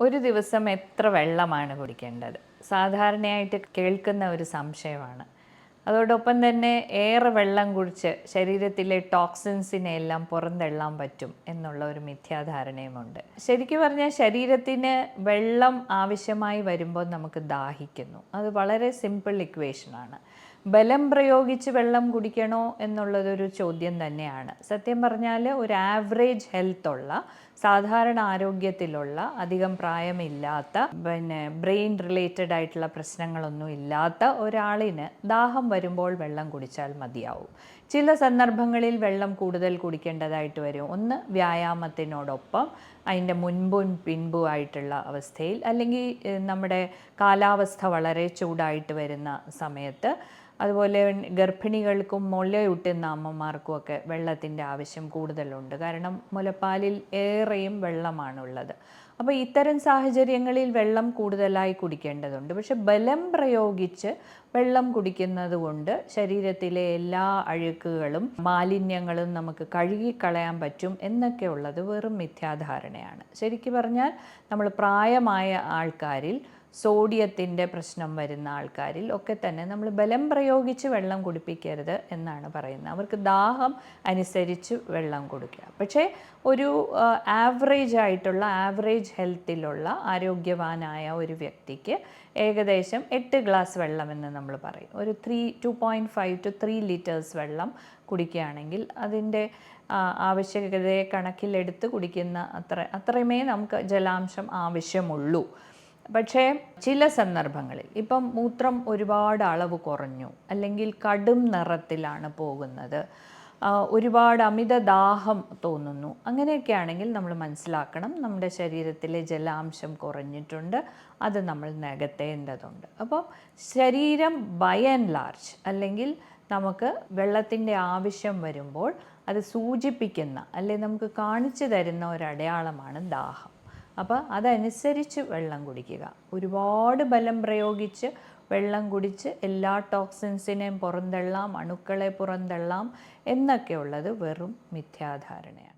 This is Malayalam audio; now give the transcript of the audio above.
ഒരു ദിവസം എത്ര വെള്ളമാണ് കുടിക്കേണ്ടത്? സാധാരണയായിട്ട് കേൾക്കുന്ന ഒരു സംശയമാണ്. അതോടൊപ്പം തന്നെ ഏറെ വെള്ളം കുടിച്ച് ശരീരത്തിലെ ടോക്സിൻസിനെ എല്ലാം പുറന്തള്ളാൻ പറ്റും എന്നുള്ള ഒരു മിഥ്യാധാരണയുമുണ്ട്. ശരിക്കും പറഞ്ഞാൽ ശരീരത്തിന് വെള്ളം ആവശ്യമായി വരുമ്പോൾ നമുക്ക് ദാഹിക്കുന്നു. അത് വളരെ സിമ്പിൾ ഇക്വേഷനാണ് ബലം പ്രയോഗിച്ച് വെള്ളം കുടിക്കണോ എന്നുള്ളതൊരു ചോദ്യം തന്നെയാണ്. സത്യം പറഞ്ഞാൽ ഒരു ആവറേജ് ഹെൽത്ത് ഉള്ള സാധാരണ ആരോഗ്യത്തിലുള്ള അധികം പ്രായമില്ലാത്ത പിന്നെ ബ്രെയിൻ റിലേറ്റഡ് ആയിട്ടുള്ള പ്രശ്നങ്ങളൊന്നും ഇല്ലാത്ത ഒരാളിന് ദാഹം വരുമ്പോൾ വെള്ളം കുടിച്ചാൽ മതിയാവും. ചില സന്ദർഭങ്ങളിൽ വെള്ളം കൂടുതൽ കുടിക്കേണ്ടതായിട്ട് വരും. ഒന്ന് വ്യായാമത്തിനോടൊപ്പം അതിന്റെ മുൻപും പിൻപും ആയിട്ടുള്ള അവസ്ഥയിൽ അല്ലെങ്കിൽ നമ്മുടെ കാലാവസ്ഥ വളരെ ചൂടായിട്ട് വരുന്ന സമയത്ത് അതുപോലെ ഗർഭിണികൾക്കും മുലയൂട്ടുന്ന അമ്മമാർക്കും ഒക്കെ വെള്ളത്തിന്റെ ആവശ്യം കൂടുതലുണ്ട്. കാരണം മുലപ്പാലിൽ ഏറെയും വെള്ളമാണുള്ളത്. അപ്പോൾ ഇത്തരം സാഹചര്യങ്ങളിൽ വെള്ളം കൂടുതലായി കുടിക്കേണ്ടതുണ്ട്. പക്ഷെ ബലം പ്രയോഗിച്ച് വെള്ളം കുടിക്കുന്നത് കൊണ്ട് ശരീരത്തിലെ എല്ലാ അഴുക്കുകളും മാലിന്യങ്ങളും നമുക്ക് കഴുകിക്കളയാൻ പറ്റും എന്നൊക്കെ ഉള്ളത് വെറും മിഥ്യാധാരണയാണ്. ശരിക്കു പറഞ്ഞാൽ നമ്മൾ പ്രായമായ ആൾക്കാരിൽ സോഡിയത്തിന്റെ പ്രശ്നം വരുന്ന ആൾക്കാരിൽ ഒക്കെ തന്നെ നമ്മൾ ബലം പ്രയോഗിച്ച് വെള്ളം കുടിപ്പിക്കരുത് എന്നാണ് പറയുന്നത്. അവർക്ക് ദാഹം അനുസരിച്ച് വെള്ളം കൊടുക്കുക. പക്ഷേ ഒരു ആവറേജ് ആയിട്ടുള്ള ആവറേജ് ഹെൽത്തിലുള്ള ആരോഗ്യവാനായ ഒരു വ്യക്തിക്ക് ഏകദേശം എട്ട് ഗ്ലാസ് വെള്ളം എന്ന് നമ്മൾ പറയും. ഒരു three two point five to three litres വെള്ളം കുടിക്കുകയാണെങ്കിൽ അതിന്റെ ആവശ്യകതയെ കണക്കിലെടുത്ത് കുടിക്കുന്ന അത്ര അത്രയുമേ നമുക്ക് ജലാംശം ആവശ്യമുള്ളൂ. പക്ഷേ ചില സന്ദർഭങ്ങളിൽ ഇപ്പം മൂത്രം ഒരുപാട് അളവ് കുറഞ്ഞു അല്ലെങ്കിൽ കടും നിറത്തിലാണ് പോകുന്നത്. ഒരുപാട് അമിത ദാഹം തോന്നുന്നു. അങ്ങനെയൊക്കെ ആണെങ്കിൽ നമ്മൾ മനസ്സിലാക്കണം നമ്മുടെ ശരീരത്തിലെ ജലാംശം കുറഞ്ഞിട്ടുണ്ട് അത് നമ്മൾ നികത്തേണ്ടതുണ്ട്. അപ്പോൾ ശരീരം ബൈ ആൻഡ് ലാർജ് അല്ലെങ്കിൽ നമുക്ക് വെള്ളത്തിന്റെ ആവശ്യം വരുമ്പോൾ അത് സൂചിപ്പിക്കുന്ന അല്ലെങ്കിൽ നമുക്ക് കാണിച്ചു തരുന്ന ഒരു അടയാളമാണ് ദാഹം. അപ്പോൾ അതനുസരിച്ച് വെള്ളം കുടിക്കുക. ഒരുപാട് ബലം പ്രയോഗിച്ച് വെള്ളം കുടിച്ച് എല്ലാ ടോക്സിൻസിനെയും പുറന്തള്ളാം അണുക്കളെ പുറന്തള്ളാം എന്നൊക്കെയുള്ളത് വെറും മിഥ്യാധാരണയാണ്.